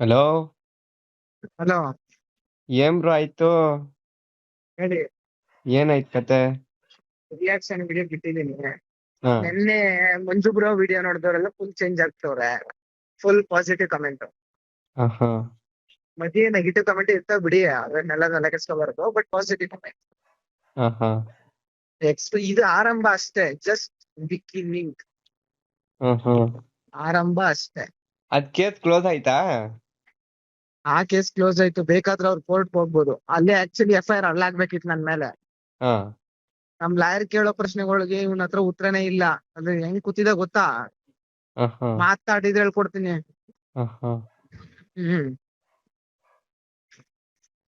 Hello? Hello? ಏನ್ bro ಆಯ್ತು? ಹೇಳಿ. ಏನಾಯ್ತು ಕತೆ? ರಿಯಾಕ್ಷನ್ ವಿಡಿಯೋ ಬಿಟ್ಟಿದ್ದೀನಿ. ಹಾ. ನಿನ್ನೆ ಮಂಜು ಬ್ರೋ ವಿಡಿಯೋ ನೋಡಿದವರೆಲ್ಲ ಫುಲ್ ಚೇಂಜ್ ಆಗ್ತವ್ರೆ. ಫುಲ್ ಪಾಸಿಟಿವ್ ಕಮೆಂಟ್ ಆಹಾ. ಮಧ್ಯೆ ನೆಗೆಟಿವ್ ಕಮೆಂಟ್ ಇರ್ತಾವ ಬಿಡಿ ಅದನ್ನೆಲ್ಲ ತಲೆ ಕೆಡ್ಸ್ಕೊಬಾರ್ದು ಬಟ್ ಪಾಸಿಟಿವ್ ಕಮೆಂಟ್ ಹಾ ಹಾ ಎಕ್ಸ್ಪ್ ಇದು ಆರಂಭ ಅಷ್ಟೇ ಜಸ್ಟ್ ಬಿಗಿನಿಂಗ್ ಹಾ ಹಾ ಆರಂಭ ಅಷ್ಟೇ. ಅದ್ ಕೇಸ್ ಕ್ಲೋಸ್ ಆಯ್ತಾ? ಆ ಕೇಸ್ ಕ್ಲೋಸ್ ಆಯ್ತು ಬೇಕಾದ್ರೆ ಅವ್ರು ಕೋರ್ಟ್ ಹೋಗ್ಬೋದು. ಅಲ್ಲೇ ಆಕ್ಚುಲಿ ಎಫ್ ಐ ಆರ್ ಅಲ್ಲಾಗ್ಬೇಕಿತ್ತು ನನ್ ಮೇಲೆ. ಹಾ. ನಮ್ ಲಾಯರ್ ಕೇಳೋ ಪ್ರಶ್ನೆಗಳಿಗೆ ಇವನ್ ಹತ್ರ ಉತ್ತರನೇ ಇಲ್ಲ. ಅಂದ್ರೆ ಹೆಂಗ್ ಕೂತಿದೆ ಗೊತ್ತಾ? ಮಾತಾಡಿದ್ರೆ ಹೇಳ್ಕೊಡ್ತೀನಿ. ಹ್ಮ್.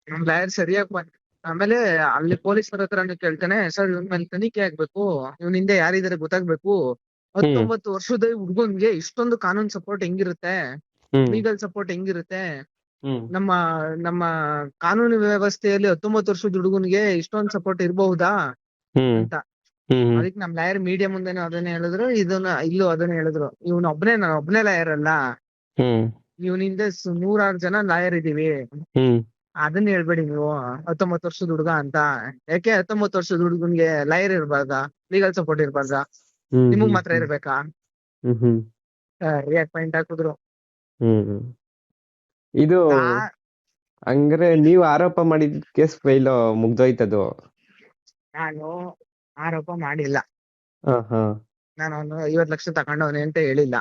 ನಮ್ ಲಾಯರ್ ಸರಿಯಾಗಿ ಬಂದ ಆಮೇಲೆ ಅಲ್ಲಿ ಪೊಲೀಸರ ಹತ್ರ ಕೇಳ್ತಾನೆ ಸರ್ ಇವನ್ ಮೇಲೆ ತನಿಖೆ ಆಗ್ಬೇಕು. ಇವನ್ ಹಿಂದೆ ಯಾರಿದಾರೆ ಗೊತ್ತಾಗ್ಬೇಕು. ಹತ್ತೊಂಬತ್ತು ವರ್ಷದ ಹುಡುಗನ್ಗೆ ಇಷ್ಟೊಂದು ಕಾನೂನ್ ಸಪೋರ್ಟ್ ಹೆಂಗಿರುತ್ತೆ? ಹ್ಮ್. ಲೀಗಲ್ ಸಪೋರ್ಟ್ ಹೆಂಗಿರುತ್ತೆ? ನಮ್ಮ ನಮ್ಮ ಕಾನೂನು ವ್ಯವಸ್ಥೆಯಲ್ಲಿ ಹತ್ತೊಂಬತ್ತು ವರ್ಷದ ಹುಡುಗನ್ಗೆ ಇಷ್ಟೊಂದು ಸಪೋರ್ಟ್ ಇರಬಹುದಾ? ಅಂತ. ಅದಕ್ಕೆ ನಮ್ ಲಾಯರ್ ಮೀಡಿಯಾ ಮುಂದೆನೂ ಅದನ್ನೇ ಹೇಳಿದ್ರು ಇದನ್ನ ಇಲ್ಲೂ ಅದನ್ನೇ ಹೇಳಿದ್ರು. ಇವನ್ ಒಬ್ನೇ ನಾನು ಒಬ್ನೇ ಲಾಯರ್ ಅಲ್ಲ. ಇವನಿಂದ ನೂರಾರು ಜನ ಲಾಯರ್ ಇದೀವಿ. ಅದನ್ನ ಹೇಳ್ಬೇಡಿ ನೀವು ಹತ್ತೊಂಬತ್ತು ವರ್ಷದ ಹುಡುಗ ಅಂತ. ಯಾಕೆ ಹತ್ತೊಂಬತ್ತು ವರ್ಷದ ಹುಡುಗನ್ಗೆ ಲಾಯರ್ ಇರ್ಬಾರ್ದಾ? ಲೀಗಲ್ ಸಪೋರ್ಟ್ ಇರ್ಬಾರ್ದಾ? ನಿಮಗ್ ಮಾತ್ರ ಇರ್ಬೇಕಾ? ರಿಯಾಕ್ಟ್ ಪಾಯಿಂಟ್ ಹಾಕಿದ್ರು. ಇದು ಹಂಗ್ರೆ ನೀವು ಆರೋಪ ಮಾಡಿದ ಕೇಸ್ ಫೈಲ್ ಮುಗ್ದೋಯ್ತದು. ನಾನು ಆರೋಪ ಮಾಡಿಲ್ಲ. ನಾನು ಒಂದು ಐವತ್ ಲಕ್ಷ ತಗೊಂಡವನೆ ಅಂತ ಹೇಳಿಲ್ಲ.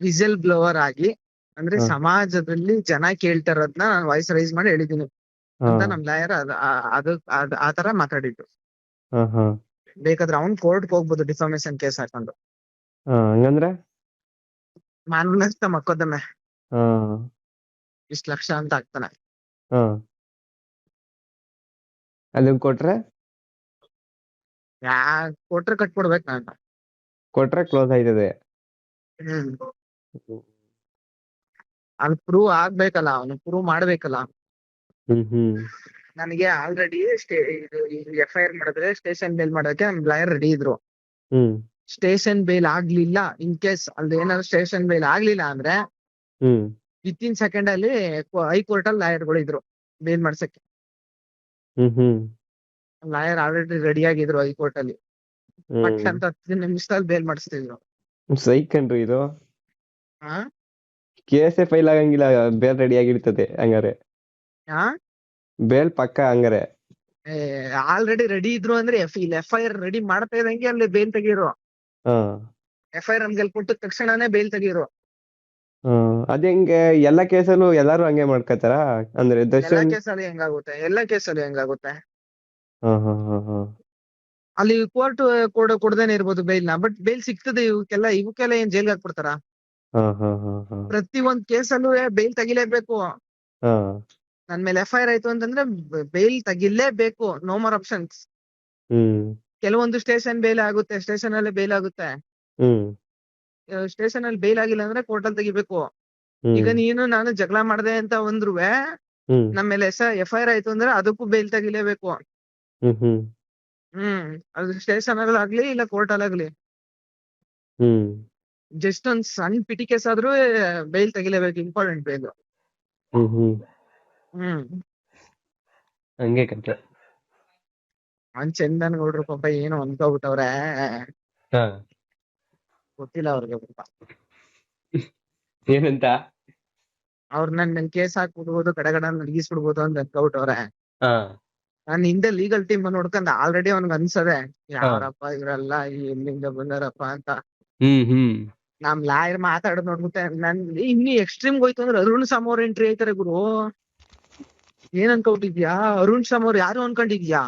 ವಿಸಲ್ ಬ್ಲೋವರ್ ಆಗಿ ಅಂದ್ರೆ ಸಮಾಜದಲ್ಲಿ ಜನ ಕೇಳ್ತಾ ಇರೋದ್ನ ನಾನು ವಾಯ್ಸ್ ರೈಸ್ ಮಾಡಿ ಹೇಳಿದೀನಿ ಅಂತ ನಮ್ ಲಾಯರ್ ಅದು ಆತರ ಆ ತರ ಮಾತಾಡಿದ್ದು. ಬೇಕಾದ್ರೆ ಅವ್ನ್ ಕೋರ್ಟ್ ಹೋಗ್ಬೋದು ಡಿಫಾಮೇಶನ್ ಕೇಸ್ ಹಾಕೊಂಡು. ಹಂಗಂದ್ರೆ? ಮಕ್ಕೋದಮ್ಮೆ. ಹಾ. ಇಷ್ಟ ಲಕ್ಷ ಅಂತ ಆಗ್ತಾನೆ. ಹಾ. ಕೊಟ್ರೆ? ಯಾ ಕೊಟ್ರೆ ಕಟ್ಕೊಡ್ಬೇಕು ನಾನು. ಕೊಟ್ರೆ ಕ್ಲೋಸ್ ಆಯ್ತದೆ. ಹ್ಮ್. ಅಲ್ಲಿ ಪ್ರೂವ್ ಆಗ್ಬೇಕಲ್ಲ ಅವನು ಪ್ರೂವ್ ಮಾಡ್ಬೇಕಲ್ಲ. ಹ್ಮ್ ಹ್ಮ್. ನನಗೆ ಆಲ್ರೆಡಿ ಎಫ್ ಐ ಆರ್ ಮಾಡಿದ್ರೆ ಸ್ಟೇಷನ್ ಬೇಲ್ ಮಾಡೋಕೆ ನಮ್ ಲಾಯರ್ ರೆಡಿ ಇದ್ರು. ಹ್ಮ್. ಸ್ಟೇಷನ್ ಬೇಲ್ ಆಗ್ಲಿಲ್ಲ ಇನ್ ಕೇಸ್ ಅಲ್ಲಿ ಏನಾದ್ರು ಸ್ಟೇಷನ್ ಬೇಲ್ ಆಗ್ಲಿಲ್ಲ ಅಂದ್ರೆ ಹ್ಮ್. ವಿತ್ ಇನ್ ಸೆಕೆಂಡ್ ಅಲ್ಲಿ ಹೈಕೋರ್ಟ್ ಅಲ್ಲಿ ಲಾಯರ್ಗಳು ಇದ್ರು ಬೇಲ್ ಮಾಡ್ಸಕ್ಕೆ. ಹ್ಮ್ ಹ್ಮ್. ಲಾಯರ್ ಆಲ್ರೆಡಿ ರೆಡಿ ಆಗಿದ್ರು ಹೈಕೋರ್ಟ್ ಅಲ್ಲಿ ಪಟ್ ಅಂತ ಹತ್ತು ನಿಮಿಷದಲ್ಲಿ ಬೇಲ್ ಮಾಡಿಸ್ತಿದ್ರು. ಸೈಕಂಡ್ರಿ ಇದು? ಹಾ? ಕೇಸ್ ಫೈಲ್ ಆಗಂಗಿಲ್ಲ ಬೇಲ್ ರೆಡಿ ಆಗಿರ್ತದೆ ಹಂಗಾರೆ. ಹಾ? ಬೇಲ್ ಪಕ್ಕ ಹಂಗಾರೆ. ಆಲ್ರೆಡಿ ರೆಡಿ ಇದ್ರು ಅಂದ್ರೆ ಎಫ್ ಇಲ್ಲಿ ಎಫ್ ಐ ಆರ್ ರೆಡಿ ಮಾಡ್ತಾ ಇದ್ದಂಗೆ ಅಲ್ಲಿ ಬೇಲ್ ತೆಗೀರು ಎಫ್ ಐ ಆರ್ ನಮ್ಗೆ ಕೊಟ್ಟ ತಕ್ಷಣನೇ ಬೇಲ್ ತೆಗೀರು ಹಾ ಅದ್ ಹೆಂಗೆ ಎಲ್ಲಾ ಕೇಸಲ್ಲೂ ಎಲ್ಲಾರು ಹಂಗೆ ಮಾಡ್ಕೊತಾರ? ಅಂದ್ರೆ ಎಲ್ಲಾ ದರ್ಶನ್ ಕೇಸಲ್ಲಿ ಹೆಂಗಾಗುತ್ತೆ? ಎಲ್ಲ ಕೇಸಲ್ಲಿ ಹೆಂಗಾಗುತ್ತೆ? ಹಾ ಹಾ ಹಾ ಹಾ. ಅಲ್ಲಿ ಕೋರ್ಟ್ ಕೊಡ ಕೊಡದೇನೆ ಇರ್ಬೋದು bail ನ ಬಟ್ ಬೇಲ್ ಸಿಗ್ತದೆ ಇವಕ್ಕೆಲ್ಲ ಇವಕ್ಕೆಲ್ಲ ಏನ್ ಜೈಲ್ಗೆ ಹಾಕ್ಬಿಡ್ತಾರ? ಹಾ ಹಾ ಹಾ ಹಾ. ಪ್ರತಿ ಒಂದ್ ಕೇಸಲ್ಲೂ ಬೇಲ್ ತೆಗಿಲೇಬೇಕು. ಹಾ. ನನ್ ಮೇಲೆ ಎಫ್ ಐ ಆರ್ ಆಯ್ತು ಅಂತಂದ್ರೆ ಬೇಲ್ ತೆಗಿಲೇಬೇಕು. ನೋ ಮೋರ್ ಆಪ್ಷನ್ಸ್ ಹ್ಮ್. ಕೆಲವೊಂದು ಸ್ಟೇಷನ್ ಬೇಲ್ ಆಗುತ್ತೆ ಸ್ಟೇಷನ್ ಅಲ್ಲೇ ಬೇಲ್ ಆಗುತ್ತೆ. ಹ್ಮ್. ಸ್ಟೇಷನ್ ಅಲ್ಲಿ ಬೇಲ್ ಆಗಿಲ್ಲ ಅಂದ್ರೆ ಕೋರ್ಟ್ ಅಲ್ಲಿ ತೆಗಿಬೇಕು. ಈಗ ನೀನು ನಾನು ಜಗಳ ಮಾಡ್ದೆ ಅಂತ ಒಂದ್ರುವೆ ಹ್ಮ್. ನಮ್ಮ ಮೇಲೆ ಎಫ್ ಐ ಆರ್ ಆಯ್ತು ಅಂದ್ರೆ ಅದಕ್ಕೂ ಬೇಲ್ ತೆಗಿಲೇಬೇಕು. ಹ್ಮ್ ಅದು ಸ್ಟೇಷನ್ ಅಲ್ಲಿ ಆಗ್ಲಿ ಇಲ್ಲ ಕೋರ್ಟ್ ಅಲ್ಲಿ ಆಗ್ಲಿ ಹ್ಮ್. ಜಸ್ಟ್ ಒಂದ್ ಸಣ್ಣ ಪಿಟಿ ಕೇಸ್ ಆದ್ರೂ ಬೇಲ್ ತೆಗಿಲೇಬೇಕು ಇಂಪಾರ್ಟೆಂಟ್ ಬೇಲ್ ಹ್ಮ್ ಹಂಗೆ ಕತೆ ಅವ್ನ್ ಚಂದನ್ ಗೌಡ್ರು ಪಾಪ ಏನೋ ಅನ್ಕೋಬಿಟ್ಟವ್ರೆ ಗೊತ್ತಿಲ್ಲ ಅವ್ರಿಗೆ ಪಾಪ. ಏನಂತ? ಅವ್ರ ನನ್ ಕೇಸ್ ಹಾಕ್ಬಿಡ್ಬೋದು ಕಡೆಗಡ ನಡಗಿಸ್ಬಿಡ್ಬೋದು ಅಂತ ಅನ್ಕೋಬಿಟ್ಟವ್ರೆ ಅವ್ರೆ. ನಾನು ಹಿಂದೆ ಲೀಗಲ್ ಟೀಮ್ ನೋಡ್ಕೊಂಡ್ ಆಲ್ರೆಡಿ ಅವ್ನಿಗೆ ಅನ್ಸದೆ ಯಾರಪ್ಪ ಇವ್ರೆಲ್ಲ ಎಲ್ಲಿಂದ ಬಂದಾರಪ್ಪ ಅಂತ. ನಮ್ ಲಾಯರ್ ಮಾತಾಡೋದ್ ನೋಡ್ಬಿಟ್ಟೆ ನನ್ ಇನ್ನು ಎಕ್ಸ್ಟ್ರೀಮ್ ಹೋಯ್ತು ಅಂದ್ರೆ ಅರುಣ್ ಸಾಮ್ ಅವ್ರ ಎಂಟ್ರಿ ಆಯ್ತಾರೆ ಗುರು. ಏನ್ ಅನ್ಕೊಂಡಿದ್ಯಾ ಅರುಣ್ ಸಾಮ್ ಅವ್ರು ಯಾರು ಅನ್ಕೊಂಡಿದ್ಯಾ?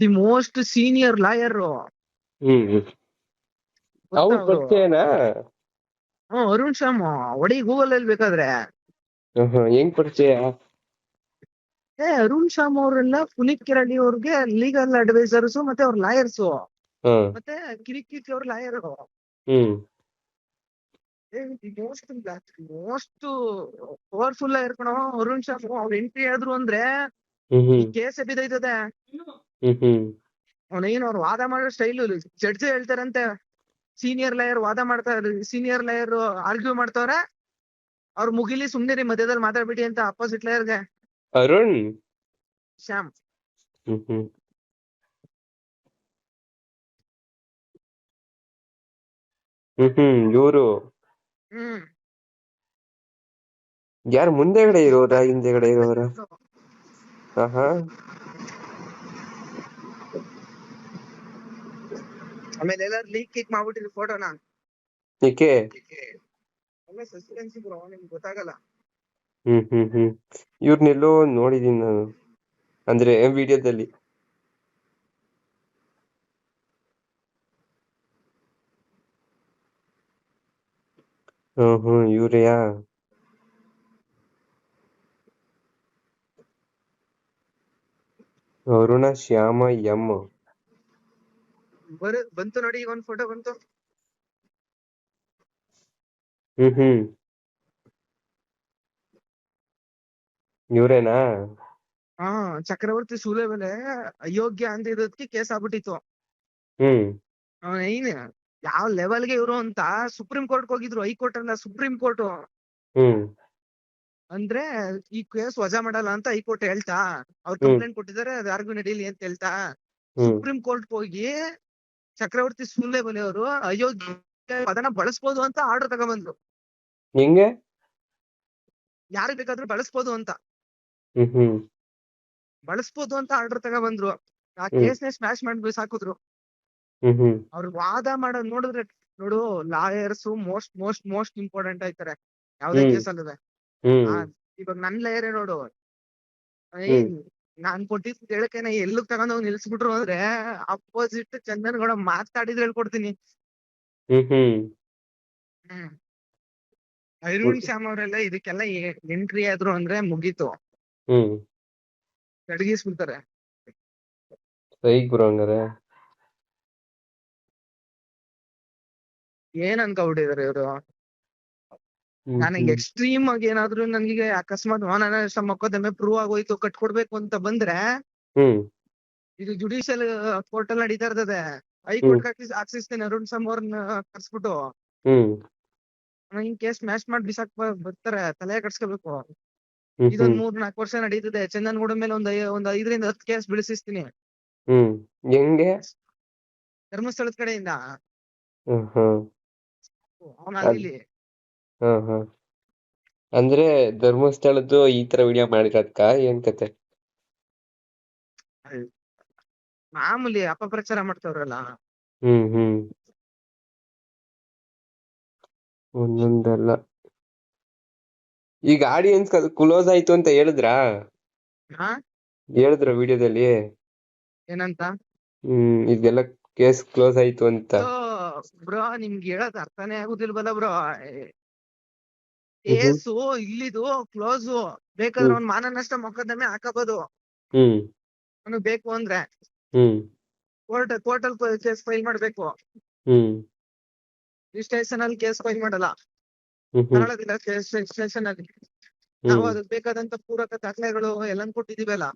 ದಿ ಮೋಸ್ಟ್ ಸೀನಿಯರ್ ಲಾಯರ್ ಅವ್ರ ಪರಿಚಯನಾ ಹ್ಮ್ ಅರುಣ್ ಶಾಮ್ ಹೊಡಿ ಗೂಗಲ್ ಅಲ್ಲಿ ಬೇಕಾದ್ರೆ. ಹೆಂಗ್ ಪರಿಚಯ? ಏ ಅರುಣ್ ಶಾಮ್ ಅವರೆಲ್ಲ ಪುನೀತ್ ಕಿರಾಣಿ ಅವ್ರಿಗೆ ಲೀಗಲ್ ಅಡ್ವೈಸರ್ಸ್ ಮತ್ತೆ ಅವ್ರ ಲಾಯರ್ಸ್ ಮತ್ತೆ ಕಿರಿಕಿರಿ ಅವ್ರ ಲಾಯರ್ ಹ್ಮ್. ಮೋಸ್ಟ್ ಮೋಸ್ಟ್ ಪವರ್ಫುಲ್ ಇರ್ಕಣ ಅರುಣ್ ಶಾಮ್ ಅವ್ರ ಎಂಟ್ರಿ ಆದ್ರು ಅಂದ್ರೆ ಕೇಸ್ ಬಿದ್ದೈತದೆ ಅವ್ನೇನ್ ಅವ್ರು ವಾದ ಮಾಡೋ ಸ್ಟೈಲ್ ಜಡ್ಜ್ ಹೇಳ್ತಾರಂತೆ. ಸೀನಿಯರ್ ಲಾಯರ್ ವಾದ ಮಾಡ್ತಾ ಸೀನಿಯರ್ ಲಾಯರ್ ಆರ್ಗ್ಯೂ ಮಾಡ್ತಾವ್ರೆ. ಅವ್ರ ಮುಗಿಲಿ ಸುಮ್ನೆ ರೀ ಮಧ್ಯದಲ್ಲಿ ಮಾತಾಡ್ಬಿಡಿ ಅಂತ ಅಪೋಸಿಟ್ ಲಾಯರ್ಗೆ ಅರುಣ್. ಶ್ಯಾಮ್. ಹ್ಮ್ ಇವ್ರು. ಹ್ಮ್. ಯಾರು ಮುಂದೆಗಡೆ ಇರೋರಾ ಹಿಂದೆಗಡೆ ಇರೋರಾ ಆಹಾ. ಆಮೇಲೆ ಎಲ್ಲಾರು ಲೀಕ್ ಕೀಕ್ ಮಾಡ್ಬಿಟ್ಟಿರಿ ಫೋಟೋನ ಏಕೆ? ಆಮೇಲೆ ಸಸ್ಪೆನ್ಸ್ ಬ್ರೋ ನಿಮ್ಗೆ ಗೊತ್ತಾಗಲ್ಲ. ಹ್ಮ್ ಹ್ಮ್ ಹ್ಮ್. ಇವ್ರನ್ನೆಲ್ಲೋ ನೋಡಿದೀನಿ ನಾನು. ಅಂದ್ರೆ ವಿಡಿಯೋದಲ್ಲಿ ಹ್ಮ್ ಹ್ಮ್ ಇವ್ರೆಯಾ ಅರುಣ ಶ್ಯಾಮ ಎಂ ಬರ ಬಂತು ನೋಡಿ ಈಗ ಒಂದ್ ಫೋಟೋ ಬಂತು. ಹ್ಮ್ ಹ್ಮ್ ಇವ್ರೇನಾ? ಹಾ ಚಕ್ರವರ್ತಿ ಸೂಲೆ ಮೇಲೆ ಅಯೋಗ್ಯ ಅಂತ ಇರೋದಕ್ಕೆ ಕೇಸ್ ಆಗ್ಬಿಟ್ಟಿತ್ತು. ಹ್ಮ್. ಅವ್ನ್ ಏನ್ ಯಾವ ಲೆವೆಲ್ಗೆ ಇವರು ಅಂತ ಸುಪ್ರೀಂ ಕೋರ್ಟ್ ಹೋಗಿದ್ರು ಹೈಕೋರ್ಟ್ ಅಲ್ಲ ಸುಪ್ರೀಂ ಕೋರ್ಟ್ ಹ್ಮ್. ಅಂದ್ರೆ ಈ ಕೇಸ್ ವಜಾ ಮಾಡಲ್ಲ ಅಂತ ಹೈಕೋರ್ಟ್ ಹೇಳ್ತಾ ಅವ್ರು. ಕಂಪ್ಲೇಂಟ್ ಕೊಟ್ಟಿದ್ದಾರೆ ಅದು ಯಾರಿಗೂ ನಡೀಲಿ ಅಂತ ಹೇಳ್ತಾ ಹ್ಮ್. ಸುಪ್ರೀಂ ಕೋರ್ಟ್ ಹೋಗಿ ಚಕ್ರವರ್ತಿ ಸೂಲೆ ಅವರು ಅಯೋಗ್ಯ ಪದನ ಬಳಸ್ಬೋದು ಅಂತ ಆರ್ಡರ್ ತಗೊಂಡ್ಬಂದ್ರು ಹೆಂಗೆ? ಯಾರಿಗ್ ಬೇಕಾದ್ರೂ ಬಳಸ್ಬೋದು ಅಂತ. ಬಳಸ್ಬೋದು ಅಂತ ಆರ್ಡರ್ ತಗೊಂಡ್ಬಂದ್ರು ಆ ಕೇಸ್ ನೇ ಸ್ಮ್ಯಾಶ್ ಮಾಡಿ ಸಾಕಿದ್ರು ಅವ್ರು ವಾದ ಮಾಡೋದ್ ನೋಡಿದ್ರೆ ನೋಡು lawyers most most most important ಆಯ್ತಾರೆ. ಯಾವ್ದೇ. ಕೇಸ್ ಅಲ್ಲದೆ ಇವಾಗ ನನ್ ಲಾಯರೇ ನೋಡು. ನಾನ್ ಕೊಟ್ಟಿದ್ ಹೇಳಕೆನ ತಗೊಂಡ್ ಹೋಗಿ ನಿಲ್ಸ್ಬಿಟ್ರು ಅಂದ್ರೆ ಅಪೋಸಿಟ್ ಚಂದನ್ ಗೌಡ ಮಾತಾಡಿದ್ರೆ ಹೇಳ್ಕೊಡ್ತೀನಿ. ಹ್ಮ್ ಐರುಣ್ ಶ್ಯಾಮ್ ಅವರೆಲ್ಲ ಇದಕ್ಕೆಲ್ಲ ಎಂಟ್ರಿ ಆದ್ರು ಅಂದ್ರೆ ಮುಗೀತು. ಕಡಗಿಸ್ಬಿಡ್ತಾರೆ. ಸೈಕ್ ಬ್ರೋ ಹಂಗಾರೆ. ಏನ್ ಅನ್ಕೊಬಿಟ್ಟಿದಾರೆ ಇವ್ರು? ನನಗೆ. ಎಕ್ಸ್ಟ್ರೀಮ್ ಆಗಿ ಏನಾದ್ರು ನನಗೆ ಅಕಸ್ಮಾತ್ ಮೊಕದ್ದಮೆ ಪ್ರೂವ್ ಆಗೋಯ್ತು ಕಟ್ಕೊಡ್ಬೇಕು ಅಂತ ಬಂದ್ರೆ ಇದು ಜುಡಿಷಿಯಲ್ ಕೋರ್ಟ್ ಅಲ್ಲಿ ನಡೀತಾ ಇರ್ತದೆ. ಹೈಕೋರ್ಟ್ ಹಾಕ್ಸಿಸ್ತೇನೆ ಅರುಣ್ ಶ್ಯಾಮ್ ಅವ್ರನ್ನ ಕರ್ಸ್ಬಿಟ್ಟು ಹಿಂಗ್ ಕೇಸ್ ಮ್ಯಾಶ್ ಮಾಡಿ ಬಿಸಾಕ್ ಬರ್ತಾರೆ ತಲೆ ಕಟ್ಸ್ಕೋಬೇಕು. ಇದೊಂದ್ ಮೂರ್ ನಾಲ್ಕು ವರ್ಷ ನಡೀತದೆ. ಚಂದನ್ಗೂಡ ಮೇಲೆ ಒಂದ್ ಒಂದ್ ಐದರಿಂದ ಹತ್ತು ಕೇಸ್ ಬಿಳಿಸಿಸ್ತೀನಿ. ಹೆಂಗೆ? ಧರ್ಮಸ್ಥಳದ ಕಡೆಯಿಂದ. ಹ್ಮ್ ಹ್ಮ್ ಹ್ಮ್ ಅಂದ್ರೆ ಧರ್ಮಸ್ಥಳದ್ದು ಈ ತರ ವಿಡಿಯೋ ಮಾಡಿರೋದ್ಕ? ಏನ್ ಕತೆ? ಮಾಮೂಲಿ ಅಪಪ್ರಚಾರ ಮಾಡ್ತಾವ್ರಲ್ಲ? ಹ್ಮ್ ಹ್ಮ್. ಒಂದೊಂದಲ್ಲ. ಈಗ ಆಡಿಯನ್ಸ್ ಕ್ಲೋಸ್ ಆಯ್ತು ಅಂತ ಹೇಳಿದ್ರಾ? ಹಾ? ಹೇಳಿದ್ರ ವಿಡಿಯೋದಲ್ಲಿ ಏನಂತ? ಹ್ಮ್ ಇದೆಲ್ಲ ಕೇಸ್ ಕ್ಲೋಸ್ ಆಯ್ತು ಅಂತ. ಬ್ರೋ ನಿಮ್ಗೆ ಹೇಳೋದ್ ಅರ್ಥನೇ ಆಗುದಿಲ್ವಲ್ಲ ಬ್ರೋ ಕೇಸು ಇಲ್ಲಿದು ಕ್ಲೋಸ್ ಬೇಕಾದ್ರೆ. ಅವ್ನ್ ಮಾನನಷ್ಟ ಮೊಕದ್ದಮೆ ಹಾಕಬಹುದು ಹ್ಮ್. ಅವ್ನಿಗ್ ಬೇಕು ಅಂದ್ರೆ ಕೋರ್ಟ್ ಕೋರ್ಟ್ ಅಲ್ಲಿ ಕೇಸ್ ಫೈಲ್ ಮಾಡ್ಬೇಕು. ಸ್ಟೇಷನ್ ಅಲ್ಲಿ ಕೇಸ್ ಫೈಲ್ ಮಾಡಲ್ಲ. ಕನ್ನಡದಿಂದ ಸ್ಟೇಷನ್ ಅಲ್ಲಿ ನಾವು ಅದಕ್ಕೆ ಬೇಕಾದಂತ ಪೂರಕ ದಾಖಲೆಗಳು ಎಲ್ಲ ಕೊಟ್ಟಿದೀವಲ್ಲ